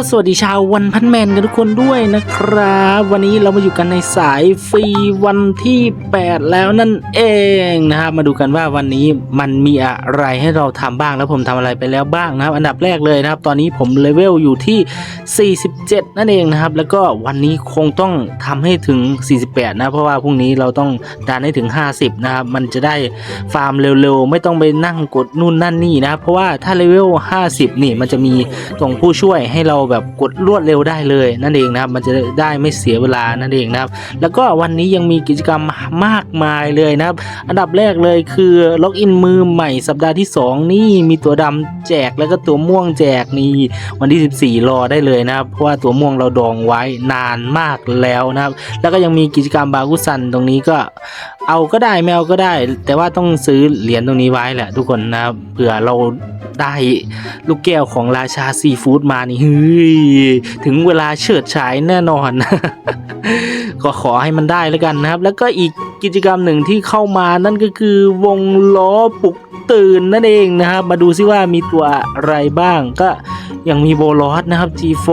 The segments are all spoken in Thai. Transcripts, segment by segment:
ก็สวัสดีชาววันพันแมนกันทุกคนด้วยนะครับ วันนี้เรามาอยู่กันในสายฟรีวันที่ 8 แล้วนั่นเองนะครับมาดูกันว่าวันนี้มันมีอะไรให้เราทำบ้างแล้วผมทำอะไรไปแล้วบ้างนะครับ อันดับแรกเลยนะครับ ตอนนี้ผมเลเวลอยู่ที่ 47 นั่นเองนะครับ แล้วก็วันนี้คงต้องทำให้ถึง 48 นะ เพราะว่าพรุ่งนี้เราต้องดันให้ถึง 50 นะครับ มันจะได้ฟาร์มเร็วๆ ไม่ต้องไปนั่งกดนู่นนั่นนี่นะครับเพราะว่าถ้าเลเวล 50 นี่มันจะมีตรงผู้ช่วยให้เราแบบกดรวดเร็วได้เลยนั่นเองนะครับมันจะได้ไม่เสียเวลานั่นเองนะครับ แล้วก็วันนี้ยังมีกิจกรรมมากมายเลยนะครับ อันดับแรกเลยคือล็อกอินมือใหม่สัปดาห์ที่ 2 นี่มีตัวดำแจกแล้วก็ตัวม่วงแจกนี่วันที่ 14 รอได้เลยนะครับ เพราะว่าตัวม่วงเราดองไว้นานมากแล้วนะครับ แล้วก็ยังมีกิจกรรมบากุสันตรงนี้ก็เอาก็ได้ไม่เอาก็ได้ แต่ว่าต้องซื้อเหรียญตรงนี้ไว้แหละทุกคนนะครับเผื่อเราได้ลูกแก้วของราชาซีฟู้ดมานี่ฮ้ยถึงเวลาเฉิดฉายแน่นอน ก็ขอให้มันได้แล้วกันนะครับ แล้วก็อีกกิจกรรมหนึ่งที่เข้ามานั่นก็คือวงล้อปลุก ตื่นนั่นเองนะครับ มาดูซิว่ามีตัวอะไรบ้าง ก็ยังมีโบลอสนะครับ G4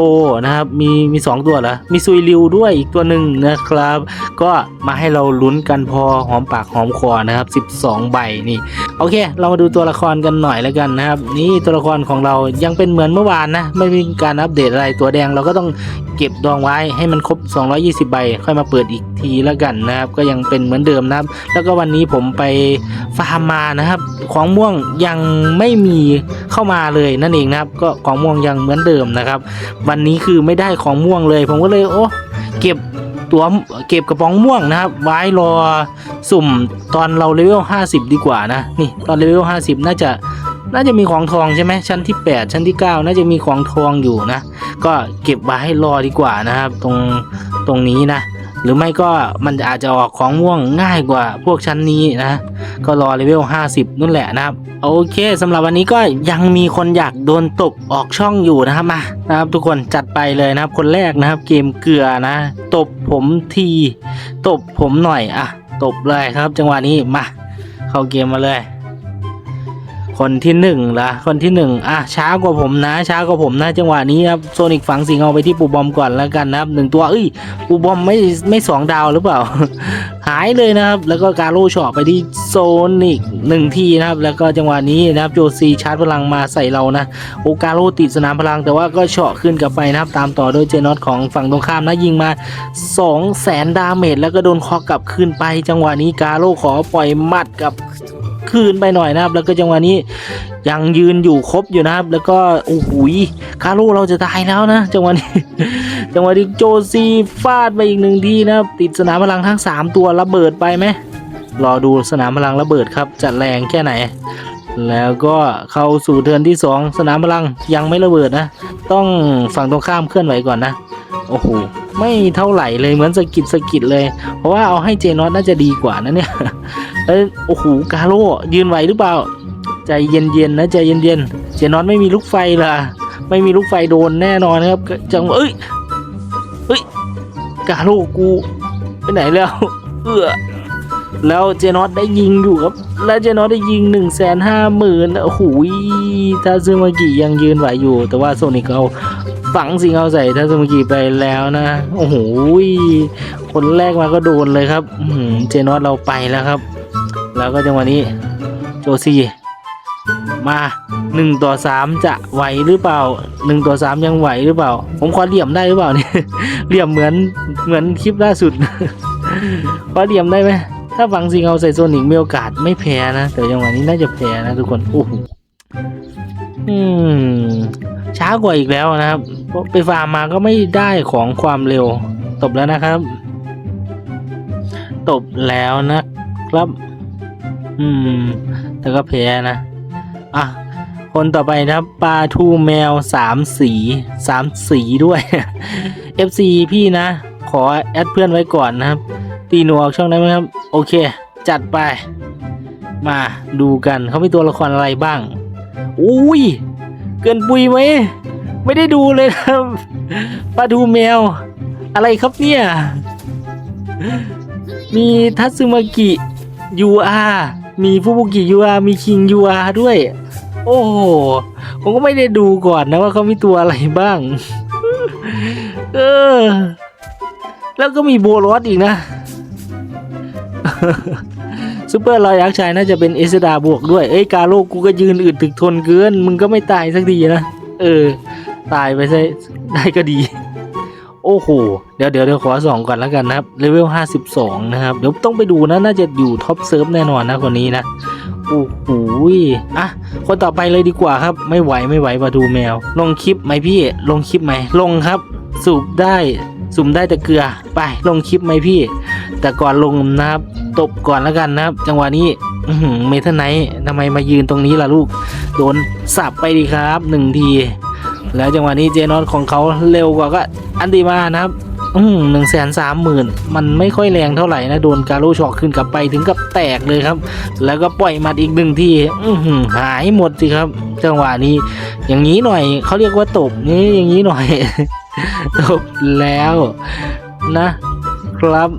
นะครับ มีมีสองตัวเหรอ มีซุยริวด้วยอีกตัวหนึ่งนะครับ ก็มาให้เราลุ้นกันพอหอมปากหอมคอนะครับ 12 ใบนี่ โอเค เรามาดูตัวละครกันหน่อยแล้วกันนะครับ นี่ตัวละครของเรายังเป็นเหมือนเมื่อวานนะ ไม่มีการอัปเดตอะไรตัวแดงเราก็ต้องเก็บดองไว้ให้มันครบ 220 ใบ ค่อยมาเปิดอีกทีแล้วกันนะครับ ก็ยังเป็นเหมือนเดิมนะครับ แล้วก็วันนี้ผมไปฟาร์มมานะครับ ของม่วงยังไม่มีเข้ามาเลยนั่นเองนะครับ ก็ของม่วงยังเหมือนเดิมนะครับ วันนี้คือไม่ได้ของม่วงเลย ผมก็เลยโอ้เก็บตัวเก็บกระป๋องม่วงนะครับ ไว้รอสุ่มตอนเราเลเวล 50 ดีกว่านะ นี่ตอนเลเวล 50 น่าจะน่าจะมีของทองใช่ไหมชั้นที่ 8 ชั้นที่ 9 น่าจะมีของทองอยู่นะ ก็เก็บไว้ให้รอดีกว่านะครับ ตรงตรงนี้นะ หรือไม่ก็มันอาจจะออกของม่วงง่ายกว่าพวกชั้นนี้นะ ก็รอเลเวล 50นู่นแหละนะครับ โอเคสำหรับวันนี้ก็ยังมีคนอยากโดนตบออกช่องอยู่นะครับมานะครับทุกคนจัดไปเลยนะครับ คนแรกนะครับ เกมเกลือนะ ตบผมที ตบผมหน่อยอะตบเลยครับ จังหวะนี้มา เข้าเกมมาเลย คนที่หนึ่งละคนที่หนึ่งอะช้ากว่าผมนะ ช้ากว่าผมนะจังหวะนี้ครับโซนิกฝังสิงเอาไปที่ปูบอมก่อนแล้วกันนะครับหนึ่งตัวเอ้ยปูบอมไม่ไม่สองดาวหรือเปล่า หายเลยนะครับ แล้วก็การโลชอไปที่โซนิกหนึ่งทีนะครับ แล้วก็จังหวะนี้นะครับโจซีชาร์จพลังมาใส่เรานะโอกาโลติดสนามพลัง แต่ว่าก็เฉาะขึ้นกลับไปนะครับ ตามต่อโดยเจนอตของฝั่งตรงข้ามนะยิงมา2 0 0แสนดาเมจแล้วก็โดนคอกลับคืนไป จังหวะนี้กาโลขอปล่อยหมัดกับ คืนไปหน่อยนะครับ แล้วก็จังหวะนี้ยังยืนอยู่ครบอยู่นะครับ แล้วก็โอ้โหคาโลเราจะตายแล้วนะจังหวะนี้ จังหวะนี้โจซีฟาดไปอีกหนึ่งทีนะครับติดสนามพลังทั้ง 3 ตัวระเบิดไปไหมรอดูสนามพลังระเบิดครับจะแรงแค่ไหน แล้วก็เข้าสู่เทินที่ 2 สนามพลังยังไม่ระเบิดนะ ต้องฝั่งตรงข้ามเคลื่อนไหวก่อนนะ โอ้โหไม่เท่าไหร่เลยเหมือนสะกิดสะกิดเลย เพราะว่าเอาให้เจนอตน่าจะดีกว่านะเนี่ยเอยโอ้โหกาโร่ยืนไหวหรือเปล่า ใจเย็นๆนะใจเย็นๆเจนอตไม่มีลูกไฟล่ะ ไม่มีลูกไฟโดนแน่นอนนะครับ จังเอ้ยเอ้ยกาโร่กูไปไหนแล้วเออแล้วเจนอตได้ยิงอยู่ครับ แล้วเจนอตได้ยิงหนึ่งแสนห้าหมื่นโอ้โหถ้าซึมากิยังยืนไหวอยู่ แต่ว่าโซนิกเอา ฝังสิงเอาใส่ทัศมิกิไปแล้วนะ โอ้โหคนแรกมาก็โดนเลยครับอืเจนอตเราไปแล้วครับ แล้วก็จังหวะนี้โจซีมาหนึ่งต่อสามจะไหวหรือเปล่าหนึ่งต่อสามยังไหวหรือเปล่า ผมขอเหลี่ยมได้หรือเปล่าเนี่ยเหลี่ยมเหมือนเหมือนคลิปล่าสุดขอเหลี่ยมได้ไหมถ้าฝังสิงเอาใส่โซนิกมีโอกาสไม่แพ้นะแต่จังหวะนี้น่าจะแพ้นะทุกคนโอ้โหอืม ช้ากว่าอีกแล้วนะครับเพราะไปฟาร์มมาก็ไม่ได้ของความเร็วตบแล้วนะครับ ตบแล้วนะครับ อืม แต่ก็แพ้นะ อะ คนต่อไปนะครับปลาทูแมวสามสีสามสีด้วย FC พี่นะ ขอแอดเพื่อนไว้ก่อนนะครับ ตีหนูออกช่องได้ไหมครับ โอเค จัดไป มาดูกันเขามีตัวละครอะไรบ้าง อุ้ย เกินปุยไหมไม่ได้ดูเลยครับปลาทูแมว อะไรครับเนี่ย มีทัตสึมากิยูอามีฟูบุกิยูอามีคิงยูอาด้วย โอ้โหผมก็ไม่ได้ดูก่อนนะว่าเขามีตัวอะไรบ้าง เออ แล้วก็มีโบรสอีกนะ ซูเปอร์รอยยักษ์ชายน่าจะเป็นเอสดาบวกด้วย เอ้ยกาโลกูก็ยืนอึดถึกทนเกิน มึงก็ไม่ตายสักทีนะ เออ ตายไปซะได้ก็ดี โอ้โห เดี๋ยวเดี๋ยวเดี๋ยวขอสองก่อนแล้วกันนะครับ เลเวล 52 นะครับ เดี๋ยวต้องไปดูนะ น่าจะอยู่ท็อปเซิร์ฟแน่นอนนะคนนี้นะ โอ้โหอะ คนต่อไปเลยดีกว่าครับ ไม่ไหวไม่ไหวมาดูแมว ลงคลิปไหมพี่ ลงคลิปไหม ลงครับ สูบได้สูบได้แต่เกลือ ไป ลงคลิปไหมพี่ แต่ก่อนลงนะครับ ตบก่อนแล้วกันนะครับ จังหวะนี้เมทัลไนท์ทำไมมายืนตรงนี้ล่ะลูก โดนสับไปดีครับหนึ่งทีแล้วจังหวะนี้เจนอตของเขาเร็วกว่าก็อันดีมานะครับหนึ่งแสนสามหมื่นมันไม่ค่อยแรงเท่าไหร่นะโดนการโลช็อกขึ้นกลับไปถึงกับแตกเลยครับ แล้วก็ปล่อยมัดอีกหนึ่งทีอื้อหือหายหมดสิครับ จังหวะนี้ อย่างนี้หน่อยเขาเรียกว่าตบนี่อย่างนี้หน่อย ตบแล้วนะครับ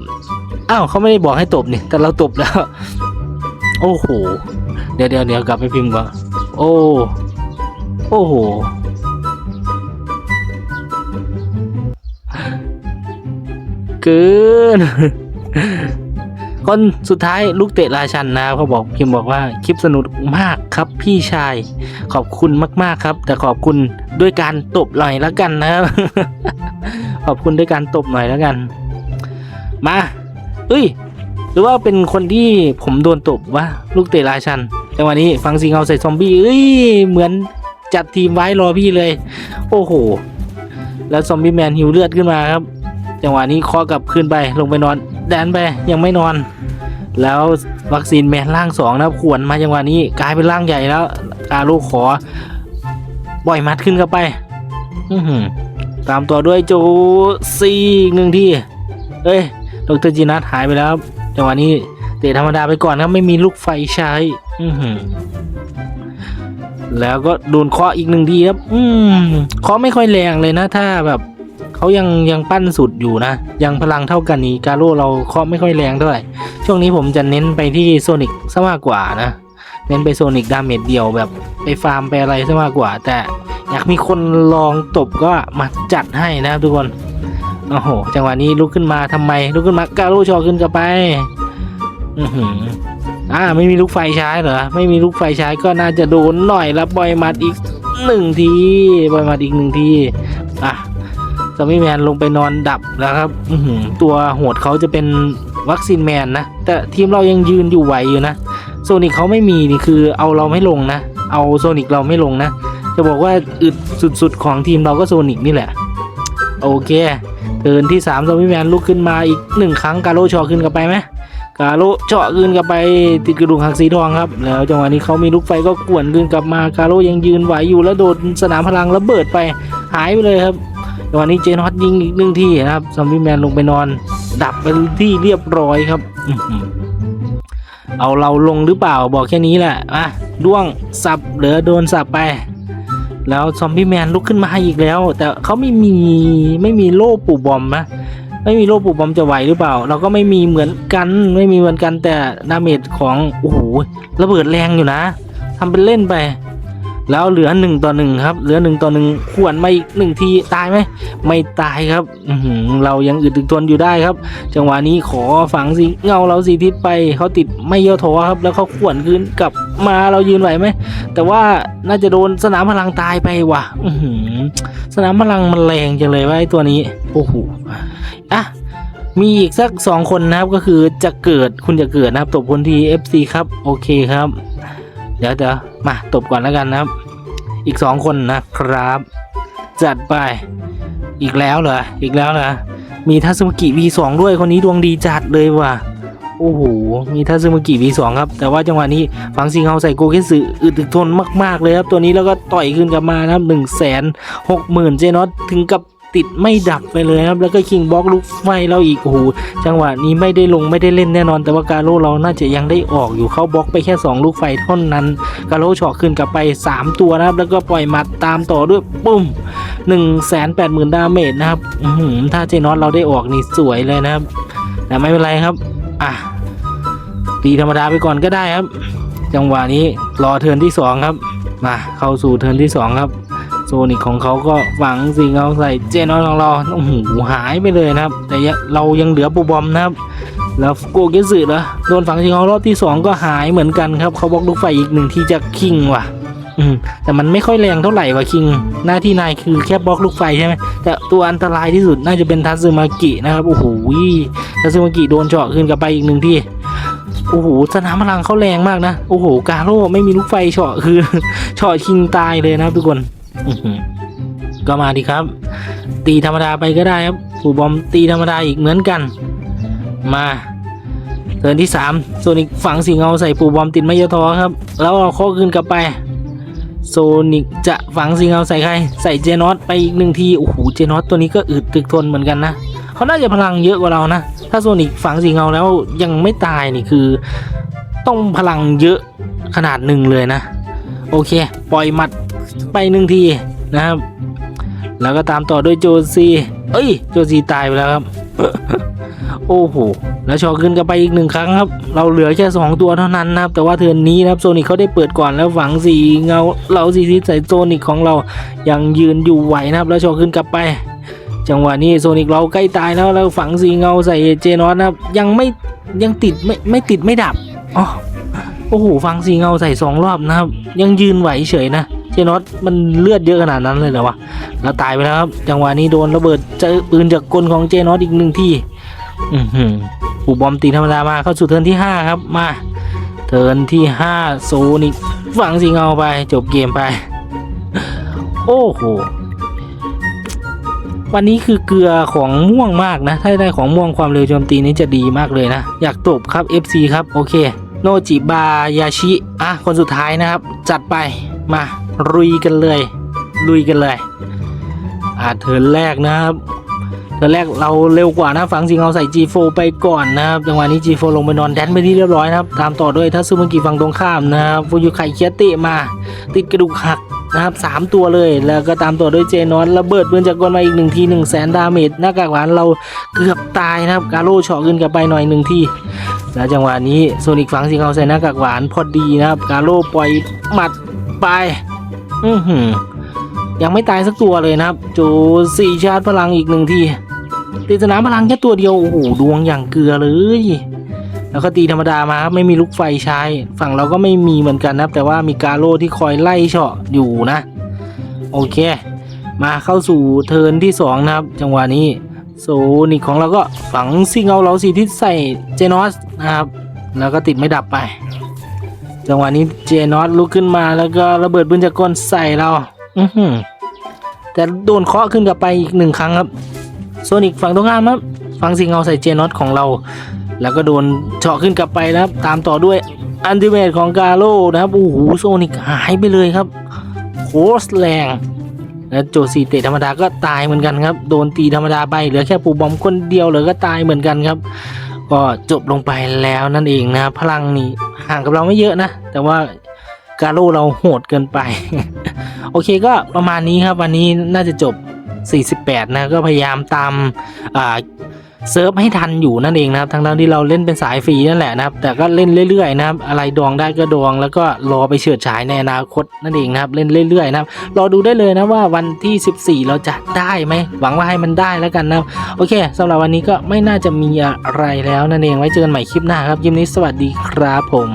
อ้าวเขาไม่ได้บอกให้ตบนี่แต่เราตบแล้ว โอ้โห เดี๋ยวเดี๋ยวเดี๋ยวกลับไปพิมพ์ก่อนโอ้โอ้โหเกินคนสุดท้ายลูกเตะราชันนะเขาบอกพิมพ์บอกว่าคลิปสนุกมากครับพี่ชาย ขอบคุณมาก ๆครับ แต่ขอบคุณด้วยการตบหน่อยแล้วกันนะครับ ขอบคุณด้วยการตบหน่อยแล้วกัน มา เอ้ย หรือว่าเป็นคนที่ผมโดนตบวะลูกเตะราชันแต่วันนี้ฟังซิงเอาใส่ซอมบี้เอ้ยเหมือนจัดทีมไว้รอพี่เลย โอ้โห แล้วซอมบี้แมนหิวเลือดขึ้นมาครับ จังหวะนี้คอกลับขึ้นไปลงไปนอน แดนไปยังไม่นอน แล้ววัคซีนแมนร่างสองนะขวนมาจังหวะนี้กลายเป็นร่างใหญ่แล้วกาลูกขอปล่อยมัดขึ้นเข้าไปอืตามต่อด้วยโจซีหนึ่งที่เอ้ย ดรจีนัทหายไปแล้วครับจังหวะนี้เตะธรรมดาไปก่อนครับไม่มีลูกไฟใช้ อืแล้วก็โดนเคาะอีกหนึ่งทีครับ อืมเคาะไม่ค่อยแรงเลยนะ ถ้าแบบเขายังยังปั้นสุดอยู่นะ ยังพลังเท่ากันนี้กาโร่เราเคาะไม่ค่อยแรงเท่าไหร่ช่วงนี้ผมจะเน้นไปที่โซนิกซะมากกว่านะ เน้นไปโซนิกดาเมจเดียวแบบไปฟาร์มไปอะไรซะมากกว่า แต่อยากมีคนลองตบก็มาจัดให้นะทุกคน โอ้โห จังหวะนี้ลุกขึ้นมาทำไม ลุกขึ้นมาการูชอขึ้นกับไป อือหืออ่า ไม่มีลูกไฟใช้เหรอ ไม่มีลูกไฟใช้ก็น่าจะโดนหน่อยแล้วปล่อยมัดอีกหนึ่งทีปล่อยมัดอีกหนึ่งที อะซอมบี้แมนลงไปนอนดับแล้วครับ อือหือตัวโหดเขาจะเป็นวัคซีนแมนนะ แต่ทีมเรายังยืนอยู่ไหวอยู่นะ โซนิกเขาไม่มีนี่คือเอาเราไม่ลงนะ เอาโซนิกเราไม่ลงนะ จะบอกว่าอึดสุดๆของทีมเราก็โซนิกนี่แหละ โอเค เทินที่3ามซอมบี้แมนลุกขึ้นมาอีกหนึ่งครั้งกาโลเจาะขึ้นกลับไปไหมกาโลเจาะขึ้นกลับไปติดกระดูกหักสีทองครับ แล้วจังหวะนี้เขามีลูกไฟก็กวนขึ้นกลับมากาโลยังยืนไหวอยู่แล้วโดนสนามพลังระเบิดไปหายไปเลยครับจังหวะนี้เจนฮอตยิงอีกหนึ่งทีนะครับซอมบี้แมนลงไปนอน ดับไปที่เรียบร้อยครับเอาเราลงหรือเปล่าบอกแค่นี้แหละอะด้วงสับเหลือโดนสับไป แล้วซอมบี้แมนลุกขึ้นมาอีกแล้ว แต่เขาไม่มีไม่มีโล่ปูบอมนะไม่มีโล่ปูบอมจะไหวหรือเปล่า เราก็ไม่มีเหมือนกันไม่มีเหมือนกันแต่ดาเมจของโอ้โหระเบิดแรงอยู่นะทำเป็นเล่นไป แล้วเหลือหนึ่งต่อหนึ่งครับ เหลือหนึ่งต่อหนึ่งขวนมาอีกหนึ่งทีตายไหมไม่ตายครับเรายังอึดถึกทนอยู่ได้ครับ จังหวะนี้ขอฝังสิเงาเราสีทิศไปเขาติดไม่ย่อท้อครับ แล้วเขาขวนคืนกลับมาเรายืนไหวไหมแต่ว่าน่าจะโดนสนามพลังตายไปว่ะสนามพลังมันแรงจังเลยว่าไอ้ตัวนี้โอ้โหอะมีอีกสักสองคนนะครับก็คือจะเกิดคุณจะเกิดนะครับตบคนที FC ครับโอเคครับ เดี๋ยวเดี๋ยวมาตบก่อนแล้วกันนะครับ อีกสองคนนะครับ จัดไป อีกแล้วเหรอ อีกแล้วเหรอ มีทัศมุกิ V2 ด้วยคนนี้ดวงดีจัดเลยว่ะ โอ้โห มีทัศมุกิ V2 ครับ แต่ว่าจังหวะนี้ฟังซิงเฮาใส่โกเกสึอึดถึกทนมาก ๆ เลยครับ ตัวนี้แล้วก็ต่อยขึ้นกลับมานะครับหนึ่งแสนหกหมื่นเจนอตถึงกับ ติดไม่ดับไปเลยครับ แล้วก็คิงบล็อกลูกไฟเราอีกโอ้โหจังหวะนี้ไม่ได้ลงไม่ได้เล่นแน่นอน แต่ว่ากาโร่เราน่าจะยังได้ออกอยู่เข้าบล็อกไปแค่ 2 ลูกไฟเท่านั้น กาโร่เฉาะขึ้นกลับไป 3 ตัวนะครับ แล้วก็ปล่อยหมัดตามต่อด้วยปุ้ม1 8 0 0 0 0 ดาเมจนะครับถ้าเจนอตเราได้ออกนี่สวยเลยนะครับ แต่ไม่เป็นไรครับอะตีธรรมดาไปก่อนก็ได้ครับ จังหวะนี้รอเทิร์นที่สองครับมาเข้าสู่เทิร์นที่สองครับ โซนิกของเขาก็ฝังสิงเอาใส่เจนอนของเราโอ้โหหายไปเลยนะครับ แต่ยังเรายังเหลือปูบอมนะครับ แล้วโกเกสึเหรอโดนฝังสิงเอารอบที่สองก็หายเหมือนกันครับ เขาบล็อกลูกไฟอีกหนึ่งที่จะคิงว่ะอืมแต่มันไม่ค่อยแรงเท่าไหร่ว่ะคิง หน้าที่นายคือแค่บล็อกลูกไฟใช่ไหมแต่ตัวอันตรายที่สุดน่าจะเป็นทัตสึมากินะครับโอ้โหทัตสึมากิโดนเจาะขึ้นกลับไปอีกหนึ่งที่โอ้โหสนามพลังเขาแรงมากนะ โอ้โห กาโร่ไม่มีลูกไฟเฉาะคือเฉาะคิงตายเลยนะทุกคน ก็มาดีครับ ตีธรรมดาไปก็ได้ครับปูบอมตีธรรมดาอีกเหมือนกัน มาเทิร์นที่3โซนิกฝังสิงเอาใส่ปูบอมติดไม่ยอทอครับ แล้วเอาข้อขึ้นกลับไป โซนิกจะฝังสิงเอาใส่ใคร ใส่เจนอตไปอีกหนึ่งทีโอ้โหเจนอตตัวนี้ก็อึดตึกทนเหมือนกันนะเขาน่าจะพลังเยอะกว่าเรานะ ถ้าโซนิกฝังสิงเอาแล้วยังไม่ตายนี่คือ ต้องพลังเยอะขนาดหนึ่งเลยนะ โอเค ปล่อยหมัด ไปหนึ่งทีนะครับ แล้วก็ตามต่อด้วยโจซีเอ้ย โจซีตายไปแล้วครับ โอ้โห แล้วชอขึ้นกันไปอีกหนึ่งครั้งครับ เราเหลือแค่ 2 ตัวเท่านั้นนะครับ แต่ว่าเทิร์นนี้นะครับโซนิกเขาได้เปิดก่อนแล้วฝังสีเงาเราสีทิศใส่โซนิกของเรายังยืนอยู่ไหวนะครับ แล้วชอขึ้นกลับไป จังหวะนี้โซนิกเราใกล้ตายแล้วแล้วฝังสีเงาใส่เจนอสนะครับ ยังไม่ยังติดไม่ไม่ติดไม่ดับอ๋อโอ้โหฝังสีเงาใส่สองรอบนะครับ ยังยืนไหวเฉยนะ เจนอสมันเลือดเยอะขนาดนั้นเลยเหรอวะแล้วตายไปแล้วครับจังหวะนี้โดนระเบิดเจอปืนจากกลของเจนอสอีกหนึ่งที่อือหือปูบอมตีธรรมดามาเข้าสู่เทิร์นที่ 5 ครับมาเทิร์นที่5โซนิกฝังสิงเอาไปจบเกมไป โอ้โหวันนี้คือเกลือของม่วงมากนะ ถ้าได้ของม่วงความเร็วโจมตีนี้จะดีมากเลยนะ อยากตบครับ FC ครับ โอเค โนจิบายาชิ อะ คนสุดท้ายนะครับ จัดไปมา ลุยกันเลย ลุยกันเลย อ่าเทิร์นแรกนะครับตอนแรกเราเร็วกว่านะฝังสิงเอาใส่ G4 ไปก่อนนะครับจังหวะนี้ G4 ลงไปนอนแดนไปที่เรียบร้อยนะครับ ตามต่อด้วยทัซึมากิฝั่งตรงข้ามนะครับฟูยุไคเคียตะมา ติดกระดูกหักนะครับสามตัวเลยแล้วก็ตามต่อด้วยเจนอนระเบิดปืนจากกลมาอีกหนึ่งทีหนึ่งแสนดาเมจหน้ากากหวานเราเกือบตายนะครับ กาโร่เฉาะขึ้นกลับไปหน่อยหนึ่งทีแล้วจังหวะนี้โซนิกฝังสิงเอาใส่หน้ากากหวานพอดีนะครับ กาโร่ปล่อยหมัดไป อือหือ ยังไม่ตายสักตัวเลยนะครับ โจสี่ชาร์จพลังอีกหนึ่งทีตีสนามพลังแค่ตัวเดียว โอ้โห ดวงอย่างเกลือเลย แล้วก็ตีธรรมดามาครับ ไม่มีลูกไฟใช้ ฝั่งเราก็ไม่มีเหมือนกันนะครับ แต่ว่ามีกาโร่ที่คอยไล่เฉาะอยู่นะ โอเค มาเข้าสู่เทิร์นที่สองนะครับ จังหวะนี้โซนิกของเราก็ฝังซิงเอาเราสีที่ใส่เจนอสนะครับ แล้วก็ติดไม่ดับไป จังหวะนี้เจนอสลุกขึ้นมาแล้วก็ระเบิดปืนจากกลใส่เรา อือหือแต่โดนเคาะขึ้นกลับไปอีกหนึ่งครั้งครับโซนิกฝั่งตรงข้ามครับฟังสิงเอาใส่เจนอตของเรา แล้วก็โดนเฉาะขึ้นกลับไปนะครับ ตามต่อด้วยอันติเมตของกาโร่นะครับ โอ้โหโซนิกหายไปเลยครับโคสแรงแล้วโจซีเตะธรรมดาก็ตายเหมือนกันครับ โดนตีธรรมดาไปเหลือแค่ปูบอมคนเดียวเหลือก็ตายเหมือนกันครับ ก็จบลงไปแล้วนั่นเองนะพลังนี่ ห่างกับเราไม่เยอะนะ แต่ว่ากาโร่เราโหดเกินไป โอเคก็ประมาณนี้ครับ วันนี้น่าจะจบ 48 นะ ก็พยายามตามอ่า เซิร์ฟให้ทันอยู่นั่นเองนะครับทั้งๆที่เราเล่นเป็นสายฟรีนั่นแหละนะครับ แต่ก็เล่นเรื่อยๆนะครับ อะไรดองได้ก็ดองแล้วก็รอไปเฉิดฉายในอนาคตนั่นเองนะครับ เล่นเรื่อยๆนะครับรอดูได้เลยนะว่าวันที่ 14 เราจะได้ไหมหวังว่าให้มันได้แล้วกันนะโอเคสำหรับวันนี้ก็ไม่น่าจะมีอะไรแล้วนั่นเองไว้เจอกันใหม่คลิปหน้าครับยิมนี้สวัสดีครับผม